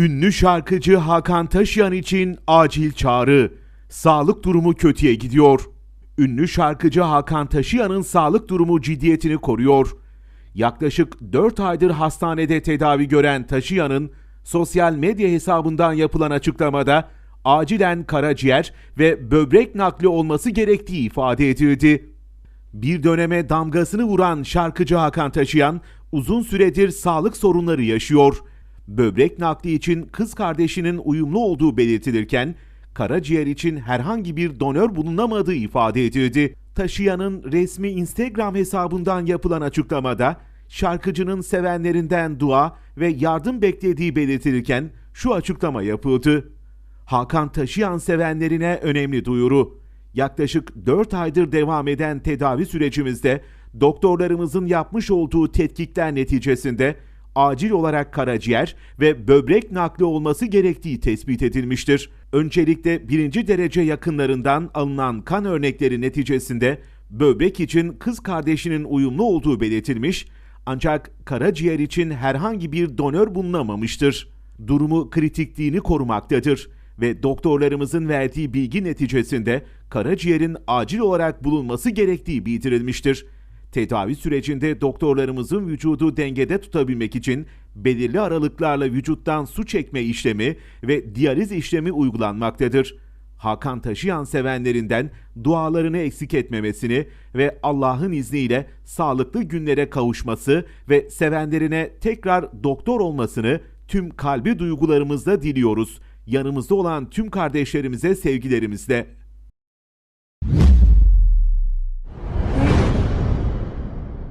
Ünlü şarkıcı Hakan Taşıyan için acil çağrı. Sağlık durumu kötüye gidiyor. Ünlü şarkıcı Hakan Taşıyan'ın sağlık durumu ciddiyetini koruyor. Yaklaşık 4 aydır hastanede tedavi gören Taşıyan'ın sosyal medya hesabından yapılan açıklamada acilen karaciğer ve böbrek nakli olması gerektiği ifade edildi. Bir döneme damgasını vuran şarkıcı Hakan Taşıyan uzun süredir sağlık sorunları yaşıyor. Böbrek nakli için kız kardeşinin uyumlu olduğu belirtilirken karaciğer için herhangi bir donör bulunamadığı ifade edildi. Taşıyan'ın resmi Instagram hesabından yapılan açıklamada şarkıcının sevenlerinden dua ve yardım beklediği belirtilirken şu açıklama yapıldı. Hakan Taşıyan sevenlerine önemli duyuru. Yaklaşık 4 aydır devam eden tedavi sürecimizde doktorlarımızın yapmış olduğu tetkikler neticesinde acil olarak karaciğer ve böbrek nakli olması gerektiği tespit edilmiştir. Öncelikle birinci derece yakınlarından alınan kan örnekleri neticesinde böbrek için kız kardeşinin uyumlu olduğu belirtilmiş ancak karaciğer için herhangi bir donör bulunamamıştır. Durumu kritikliğini korumaktadır ve doktorlarımızın verdiği bilgi neticesinde karaciğerin acil olarak bulunması gerektiği bildirilmiştir. Tedavi sürecinde doktorlarımızın vücudu dengede tutabilmek için belirli aralıklarla vücuttan su çekme işlemi ve diyaliz işlemi uygulanmaktadır. Hakan Taşıyan sevenlerinden dualarını eksik etmemesini ve Allah'ın izniyle sağlıklı günlere kavuşması ve sevenlerine tekrar doktor olmasını tüm kalbi duygularımızla diliyoruz. Yanımızda olan tüm kardeşlerimize sevgilerimizle.